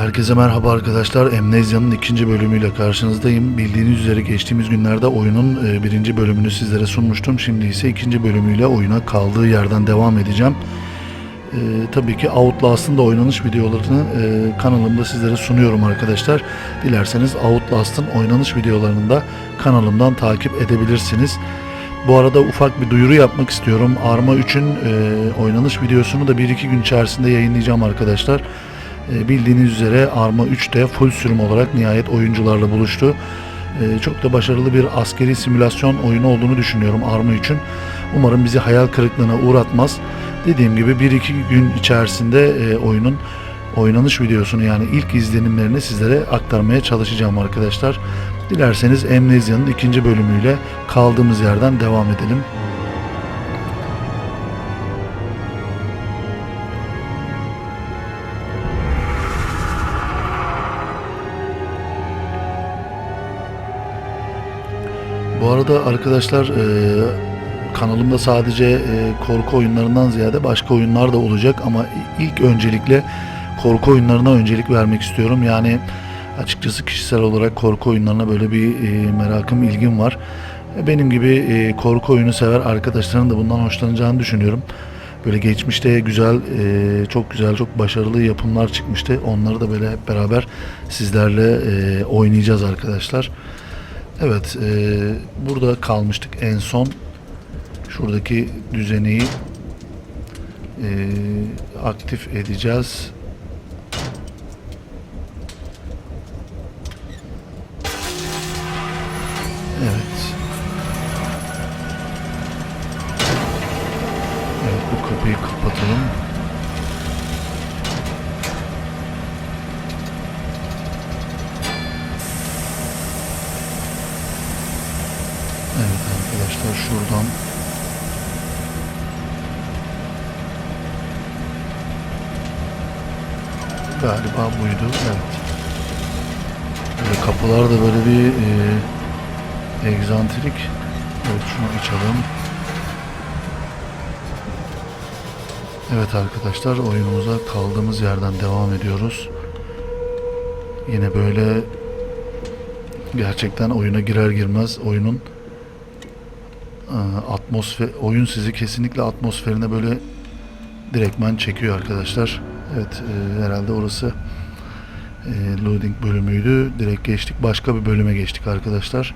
Herkese merhaba arkadaşlar. Amnesia'nın ikinci bölümüyle karşınızdayım. Bildiğiniz üzere geçtiğimiz günlerde oyunun e, birinci bölümünü sizlere sunmuştum. Şimdi ise ikinci bölümüyle oyuna kaldığı yerden devam edeceğim. E, tabii ki Outlast'ın da oynanış videolarını e, kanalımda sizlere sunuyorum arkadaşlar. Dilerseniz Outlast'ın oynanış videolarını da kanalımdan takip edebilirsiniz. Bu arada ufak bir duyuru yapmak istiyorum. Arma 3'ün e, oynanış videosunu da 1-2 gün içerisinde yayınlayacağım arkadaşlar. E, bildiğiniz üzere Arma 3'te full sürüm olarak nihayet oyuncularla buluştu. E, çok da başarılı bir askeri simülasyon oyunu olduğunu düşünüyorum Arma 3'ün. Umarım bizi hayal kırıklığına uğratmaz. Dediğim gibi 1-2 gün içerisinde e, oyunun oynanış videosunu yani ilk izlenimlerini sizlere aktarmaya çalışacağım arkadaşlar. Dilerseniz Amnesia'nın ikinci bölümüyle kaldığımız yerden devam edelim. Arada arkadaşlar e, kanalımda sadece e, korku oyunlarından ziyade başka oyunlar da olacak ama ilk öncelikle korku oyunlarına öncelik vermek istiyorum. Yani açıkçası kişisel olarak korku oyunlarına böyle bir e, merakım, ilgim var. E, Benim gibi e, korku oyunu sever arkadaşların da bundan hoşlanacağını düşünüyorum. Böyle geçmişte güzel, e, çok güzel, çok başarılı yapımlar çıkmıştı. Onları da böyle hep beraber sizlerle e, oynayacağız arkadaşlar. Evet, e, burada kalmıştık en son. Şuradaki düzeneyi e, aktif edeceğiz. Evet bu kapıyı kapatalım. Evet arkadaşlar şuradan galiba buydu. Evet. Böyle kapılar da böyle bir e, egzantrik. Evet şunu açalım. Evet arkadaşlar oyunumuza kaldığımız yerden devam ediyoruz. Yine böyle gerçekten oyuna girer girmez oyunun atmosfer oyun sizi kesinlikle atmosferine böyle direktmen çekiyor arkadaşlar. Evet e, herhalde orası e, loading bölümüydü. Direkt geçtik. Başka bir bölüme geçtik arkadaşlar.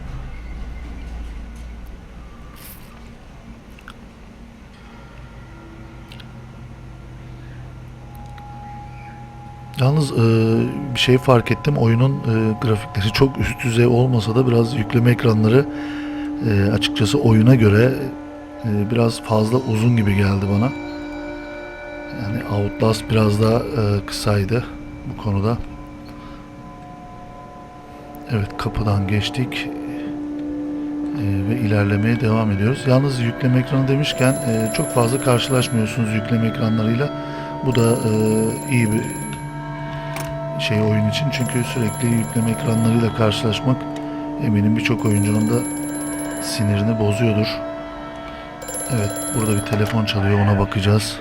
Yalnız e, bir şey fark ettim. Oyunun e, grafikleri çok üst düzey olmasa da biraz yükleme ekranları e, açıkçası oyuna göre e, biraz fazla uzun gibi geldi bana. Yani Outlast biraz daha e, kısaydı bu konuda. Evet kapıdan geçtik E, ve ilerlemeye devam ediyoruz. Yalnız yükleme ekranı demişken e, çok fazla karşılaşmıyorsunuz yükleme ekranlarıyla. Bu da e, iyi bir şey oyun için çünkü sürekli yükleme ekranlarıyla karşılaşmak eminim birçok oyuncunun da sinirini bozuyordur. Evet burada bir telefon çalıyor ona bakacağız.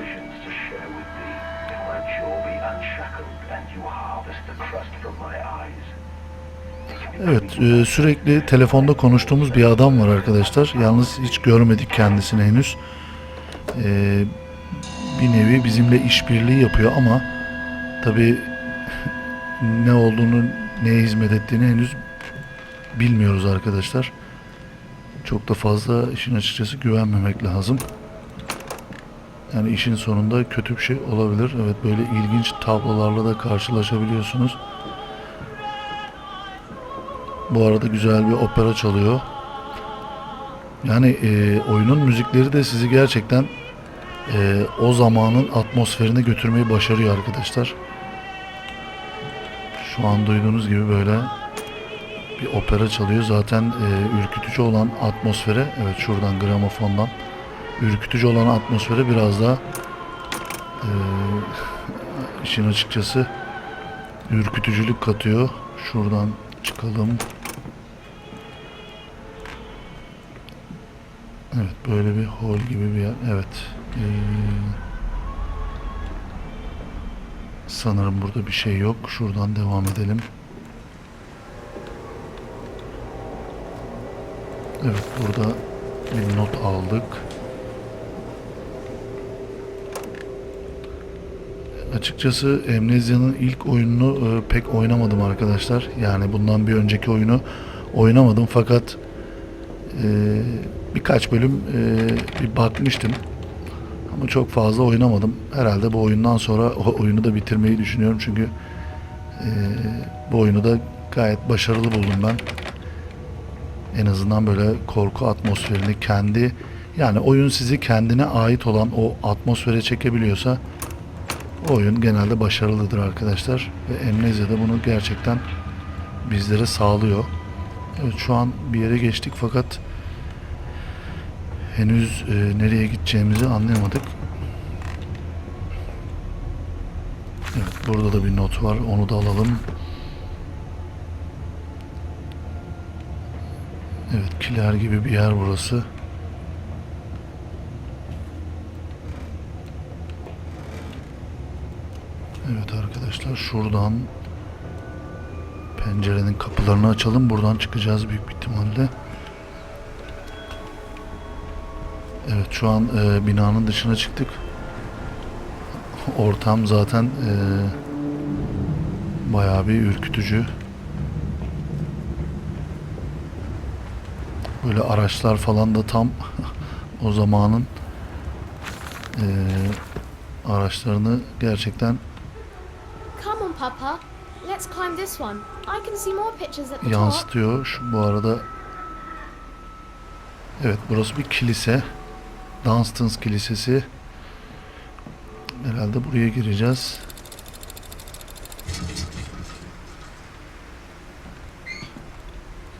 Evet e, sürekli telefonda konuştuğumuz bir adam var arkadaşlar. Yalnız hiç görmedik kendisini henüz. E, bir nevi bizimle işbirliği yapıyor ama tabi ne olduğunu neye hizmet ettiğini henüz bilmiyoruz arkadaşlar. Çok da fazla işin açıkçası güvenmemek lazım. Yani işin sonunda kötü bir şey olabilir. Evet böyle ilginç tablolarla da karşılaşabiliyorsunuz. Bu arada güzel bir opera çalıyor. Yani e, oyunun müzikleri de sizi gerçekten e, o zamanın atmosferine götürmeyi başarıyor arkadaşlar. Şu an duyduğunuz gibi böyle bir opera çalıyor. Zaten e, ürkütücü olan atmosfere, evet şuradan gramofondan ürkütücü olan atmosfere biraz daha e, işin açıkçası ürkütücülük katıyor. Şuradan çıkalım. Evet böyle bir hol gibi bir yer. Evet. Ee, Sanırım burada bir şey yok. Şuradan devam edelim. Evet burada bir not aldık. Açıkçası Amnesia'nın ilk oyununu e, pek oynamadım arkadaşlar. Yani bundan bir önceki oyunu oynamadım fakat e, birkaç bölüm e, bir bakmıştım. Ama çok fazla oynamadım. Herhalde bu oyundan sonra o oyunu da bitirmeyi düşünüyorum çünkü bu oyunu da gayet başarılı buldum ben. En azından böyle korku atmosferini kendi yani oyun sizi kendine ait olan o atmosfere çekebiliyorsa oyun genelde başarılıdır arkadaşlar. Ve Amnesia da bunu gerçekten bizlere sağlıyor. Evet şu an bir yere geçtik fakat henüz e, nereye gideceğimizi anlayamadık. Evet burada da bir not var. Onu da alalım. Kiler gibi bir yer burası. Evet arkadaşlar şuradan pencerenin kapılarını açalım. Buradan çıkacağız büyük bir ihtimalle. Evet şu an e, binanın dışına çıktık. Ortam zaten e, bayağı bir ürkütücü. Böyle araçlar falan da tam o zamanın e, araçlarını gerçekten Come on, Papa. Let's climb this one. I can see more pictures at the top. yansıtıyor. Şu bu arada Evet burası bir kilise. Dunstans Kilisesi. Herhalde buraya gireceğiz.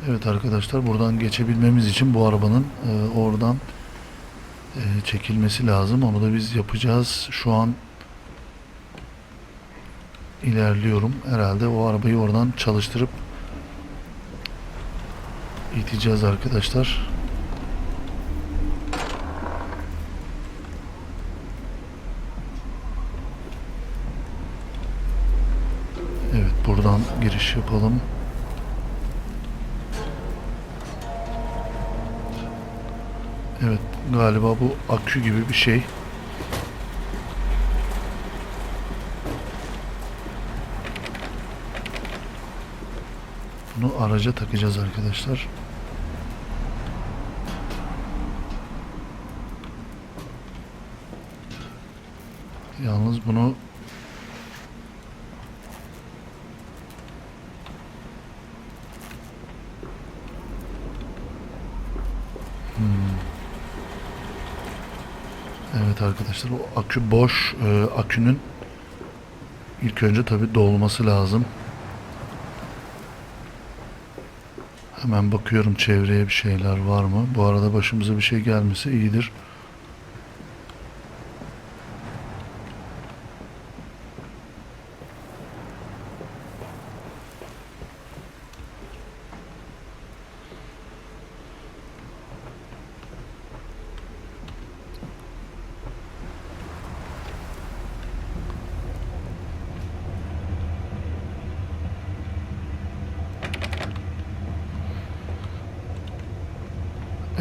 Evet arkadaşlar buradan geçebilmemiz için bu arabanın e, oradan e, çekilmesi lazım. Onu da biz yapacağız. Şu an ilerliyorum. Herhalde o arabayı oradan çalıştırıp iteceğiz arkadaşlar. Evet buradan giriş yapalım. Galiba bu akü gibi bir şey. Bunu araca takacağız arkadaşlar. Yalnız bunu arkadaşlar o akü boş. Ee, akünün ilk önce tabi dolması lazım. Hemen bakıyorum çevreye bir şeyler var mı? Bu arada başımıza bir şey gelmesi iyidir.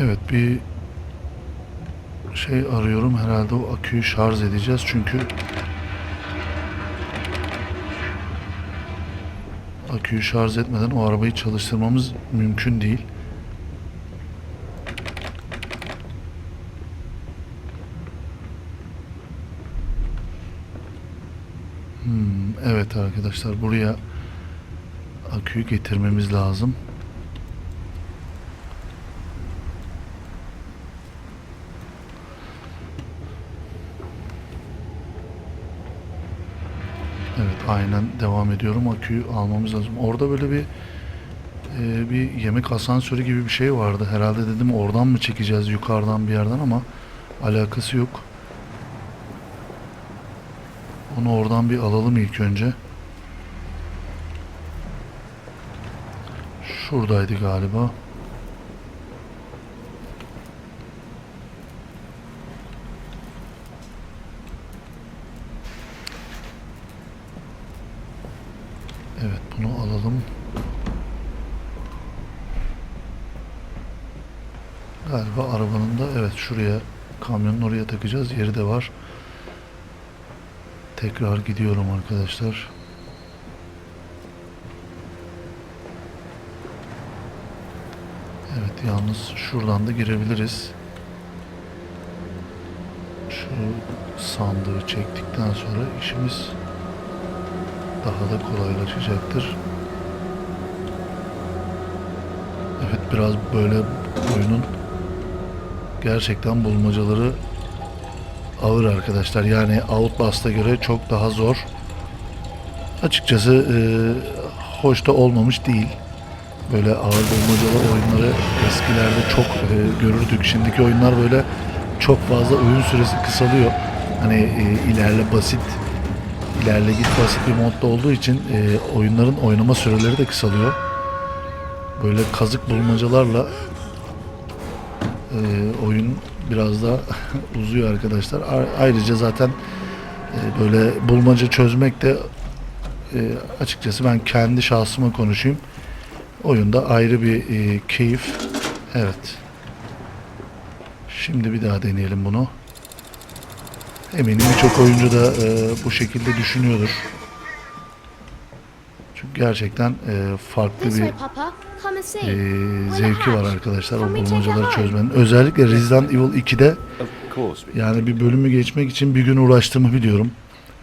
Evet bir şey arıyorum. Aküyü şarj edeceğiz. Çünkü aküyü şarj etmeden o arabayı çalıştırmamız mümkün değil. Hmm, evet arkadaşlar buraya aküyü getirmemiz lazım. Evet aynen devam ediyorum. Aküyü almamız lazım. Orada böyle bir e, bir yemek asansörü gibi bir şey vardı. Herhalde dedim oradan mı çekeceğiz yukarıdan bir yerden ama alakası yok. Onu oradan bir alalım ilk önce. Şuradaydı galiba. Evet bunu alalım. Galiba arabanın da evet şuraya kamyonun oraya takacağız. Yeri de var. Tekrar gidiyorum arkadaşlar. Evet yalnız şuradan da girebiliriz. Şu sandığı çektikten sonra işimiz daha da kolaylaşacaktır. Evet biraz böyle oyunun gerçekten bulmacaları ağır arkadaşlar. Yani Outlast'a göre çok daha zor. Açıkçası e, hoş da olmamış değil. Böyle ağır bulmacalı oyunları eskilerde çok e, görürdük. Şimdiki oyunlar böyle çok fazla oyun süresi kısalıyor. Hani e, ilerle basit ilerle git basit bir modda olduğu için e, oyunların oynama süreleri de kısalıyor. Böyle kazık bulmacalarla e, oyun biraz daha uzuyor arkadaşlar. Ayrıca zaten e, böyle bulmaca çözmek de e, açıkçası ben kendi şahsıma konuşayım. Oyunda ayrı bir e, keyif. Evet. Şimdi bir daha deneyelim bunu. Eminim birçok oyuncu da e, bu şekilde düşünüyordur. Çünkü gerçekten e, farklı bir e, zevki var arkadaşlar o bulmacaları çözmenin. Özellikle Resident Evil 2'de Of course. we- yani bir bölümü geçmek için bir gün uğraştığımı biliyorum.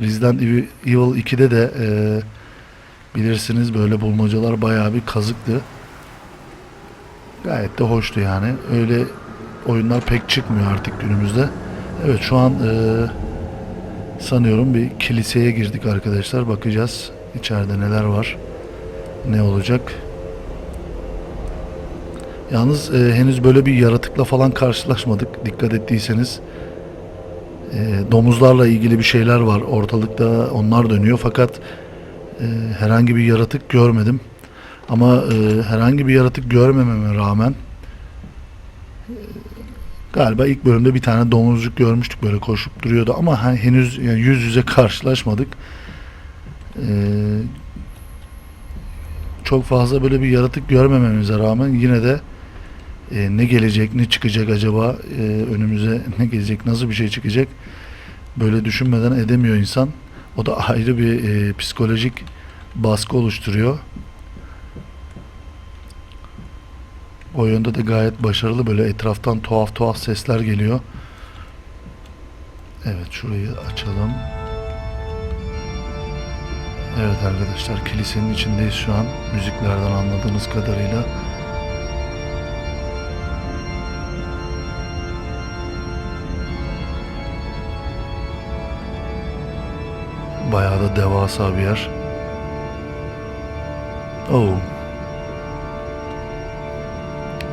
Resident Evil Evil 2'de de e, bilirsiniz böyle bulmacalar bayağı bir kazıktı. Gayet de hoştu yani. Öyle oyunlar pek çıkmıyor artık günümüzde. Evet şu an e, sanıyorum bir kiliseye girdik arkadaşlar. Bakacağız içeride neler var. Ne olacak. Yalnız e, henüz böyle bir yaratıkla falan karşılaşmadık. Dikkat ettiyseniz. E, domuzlarla ilgili bir şeyler var. Ortalıkta onlar dönüyor. Fakat e, herhangi bir yaratık görmedim. Ama e, herhangi bir yaratık görmememe rağmen e, galiba ilk bölümde bir tane domuzcuk görmüştük böyle koşup duruyordu ama henüz yani yüz yüze karşılaşmadık. E, çok fazla böyle bir yaratık görmememize rağmen yine de e, ne gelecek, ne çıkacak acaba e, önümüze ne gelecek, nasıl bir şey çıkacak böyle düşünmeden edemiyor insan. O da ayrı bir e, psikolojik baskı oluşturuyor. O yönde de gayet başarılı böyle etraftan tuhaf tuhaf sesler geliyor. Evet şurayı açalım. Evet arkadaşlar kilisenin içindeyiz şu an müziklerden anladığınız kadarıyla. Bayağı da devasa bir yer. Oh.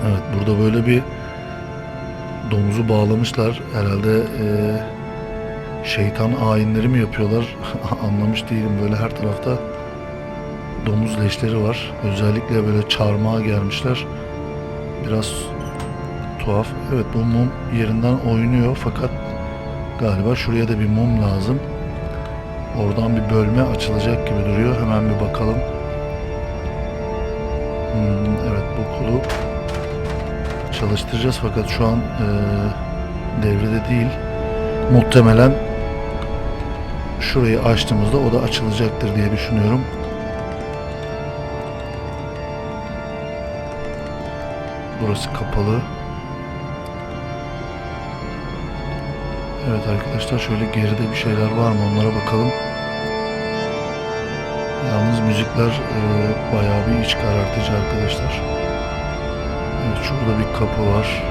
Evet burada böyle bir domuzu bağlamışlar. Herhalde eee, şeytan ayinleri mi yapıyorlar? Anlamış değilim. Böyle her tarafta domuz leşleri var. Özellikle böyle çarmıha gelmişler. Biraz tuhaf. Evet bu mum yerinden oynuyor fakat galiba şuraya da bir mum lazım. Oradan bir bölme açılacak gibi duruyor. Hemen bir bakalım. Hmm, evet bu kolu çalıştıracağız fakat şu an eee, devrede değil. Muhtemelen şurayı açtığımızda o da açılacaktır diye düşünüyorum. Burası kapalı. Evet arkadaşlar şöyle geride bir şeyler var mı onlara bakalım. Yalnız müzikler e, bayağı bir iç karartıcı arkadaşlar. Evet şurada bir kapı var.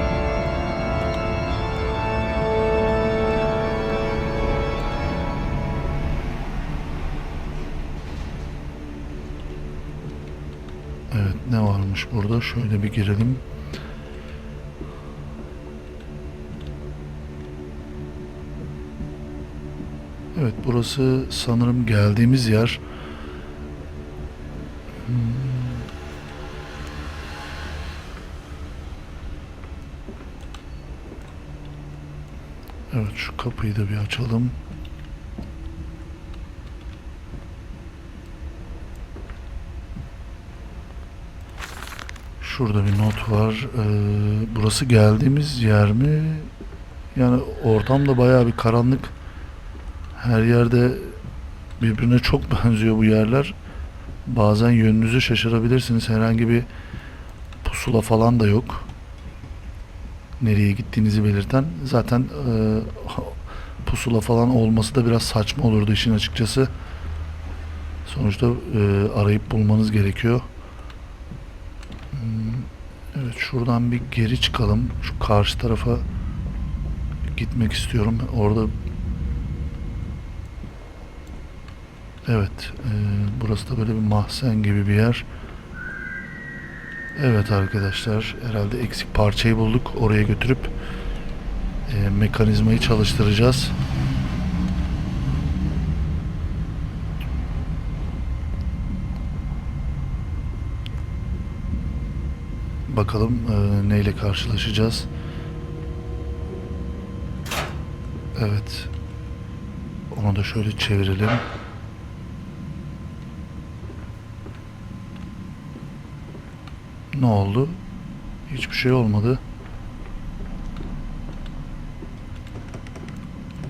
Burada? Şöyle bir girelim. Evet burası sanırım geldiğimiz yer. Hmm. Evet şu kapıyı da bir açalım. Şurada bir not var. Ee, burası geldiğimiz yer mi? Yani ortam da bayağı bir karanlık. Her yerde birbirine çok benziyor bu yerler. Bazen yönünüzü şaşırabilirsiniz. Herhangi bir pusula falan da yok. Nereye gittiğinizi belirten. Zaten e, pusula falan olması da biraz saçma olurdu işin açıkçası. Sonuçta e, arayıp bulmanız gerekiyor. Evet şuradan bir geri çıkalım. Şu karşı tarafa gitmek istiyorum. Orada Evet, e, burası da böyle bir mahzen gibi bir yer. Evet arkadaşlar, herhalde eksik parçayı bulduk. Oraya götürüp e, mekanizmayı çalıştıracağız. Bakalım e, neyle karşılaşacağız. Evet. Onu da şöyle çevirelim. Ne oldu? Hiçbir şey olmadı.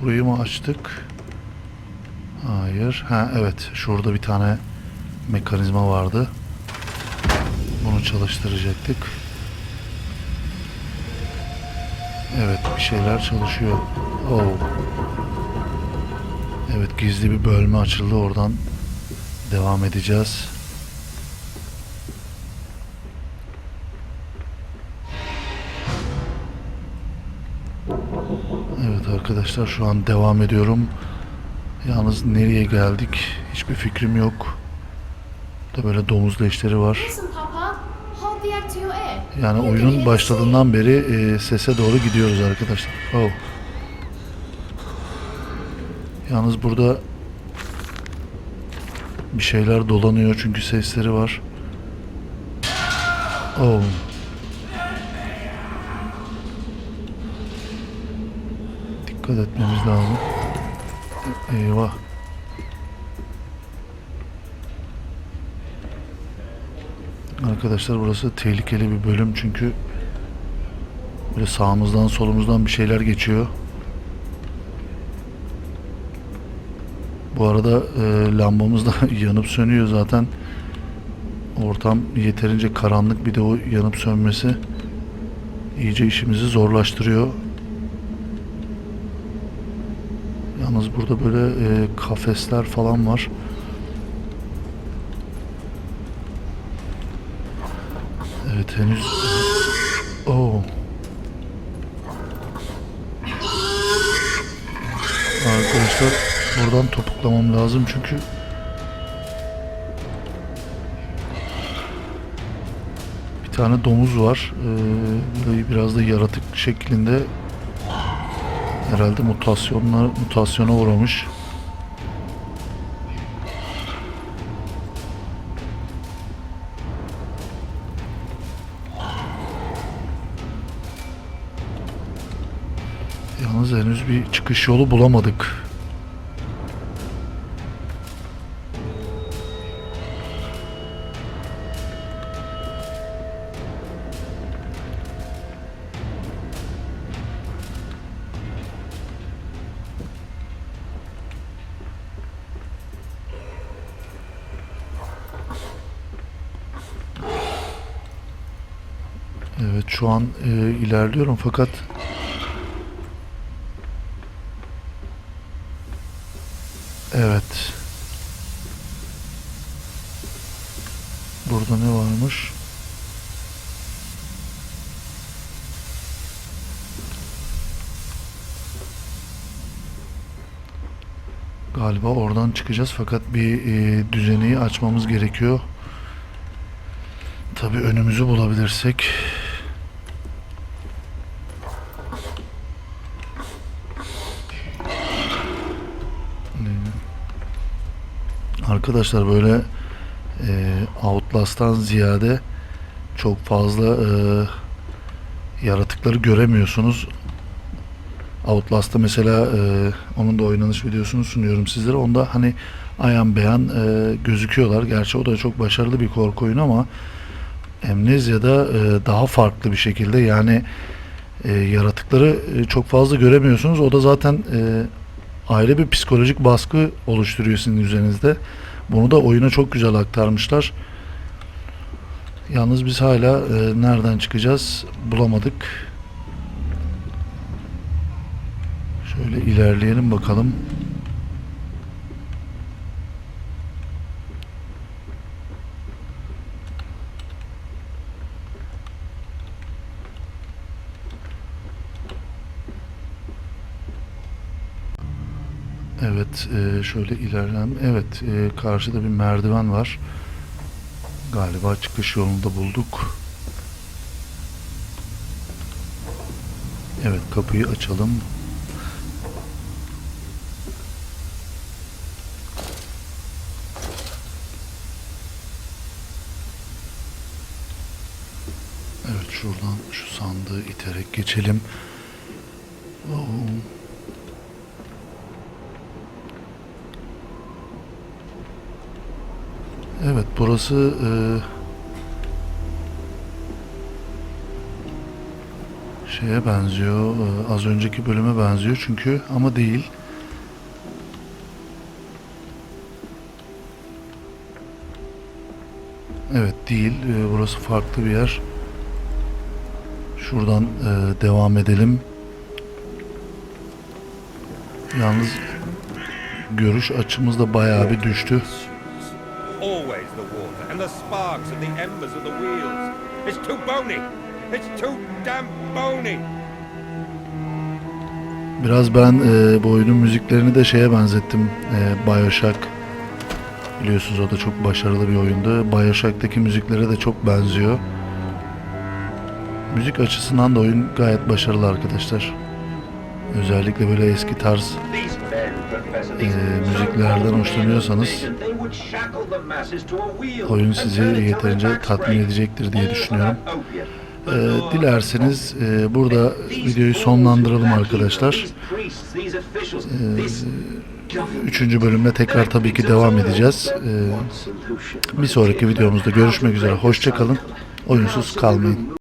Burayı mı açtık? Hayır. Ha evet. Şurada bir tane mekanizma vardı. Bunu çalıştıracaktık. Evet bir şeyler çalışıyor. Oh. Evet gizli bir bölme açıldı oradan devam edeceğiz. Evet arkadaşlar şu an devam ediyorum. Yalnız nereye geldik hiçbir fikrim yok. Da böyle domuz leşleri var. Yani oyunun başladığından beri e, sese doğru gidiyoruz arkadaşlar. Oh. Yalnız burada bir şeyler dolanıyor çünkü sesleri var. Oh. Dikkat etmemiz lazım. Eyvah. Arkadaşlar burası tehlikeli bir bölüm çünkü böyle sağımızdan solumuzdan bir şeyler geçiyor. Bu arada e, lambamız da yanıp sönüyor zaten. Ortam yeterince karanlık bir de o yanıp sönmesi iyice işimizi zorlaştırıyor. Yalnız burada böyle e, kafesler falan var. Evet henüz Oo. Arkadaşlar buradan topuklamam lazım çünkü bir tane domuz var. Ee, biraz da yaratık şeklinde herhalde mutasyonlar mutasyona uğramış. Çıkış yolu bulamadık. Evet şu an e, ilerliyorum fakat Evet. Burada ne varmış? Galiba oradan çıkacağız fakat bir e, düzeneyi açmamız gerekiyor. Tabii önümüzü bulabilirsek. Arkadaşlar böyle e, Outlast'tan ziyade çok fazla e, yaratıkları göremiyorsunuz. Outlast'ta mesela e, onun da oynanış videosunu sunuyorum sizlere. Onda hani ayan beyan e, gözüküyorlar. Gerçi o da çok başarılı bir korku oyunu ama Amnesia'da e, daha farklı bir şekilde yani e, yaratıkları e, çok fazla göremiyorsunuz. O da zaten e, ayrı bir psikolojik baskı oluşturuyor sizin üzerinizde. Bunu da oyuna çok güzel aktarmışlar. Yalnız biz hala e, nereden çıkacağız bulamadık. Şöyle ilerleyelim bakalım. Evet, e, şöyle ilerlem. Evet, e, karşıda bir merdiven var. Galiba çıkış yolunu da bulduk. Evet, kapıyı açalım. Evet, şuradan şu sandığı iterek geçelim. Evet burası e, şeye benziyor e, az önceki bölüme benziyor çünkü ama değil. Evet değil E, burası farklı bir yer. Şuradan e, devam edelim. Yalnız görüş açımız da bayağı bir düştü. And the sparks of the embers of the wheels. It's too bony. It's too damn bony. Biraz ben e, bu oyunun müziklerini de şeye benzettim. E, Bioshock. Biliyorsunuz o da çok başarılı bir oyundu. Bioshock'taki müziklere de çok benziyor. Müzik açısından da oyun gayet başarılı arkadaşlar. Özellikle böyle eski tarz Ee, müziklerden hoşlanıyorsanız oyun sizi yeterince tatmin edecektir diye düşünüyorum. Lord, dilerseniz e, burada videoyu sonlandıralım arkadaşlar. government. Üçüncü bölümde tekrar tabii ki devam edeceğiz. Solution? bir sonraki videomuzda görüşmek üzere. Hoşçakalın. Oyunsuz kalmayın.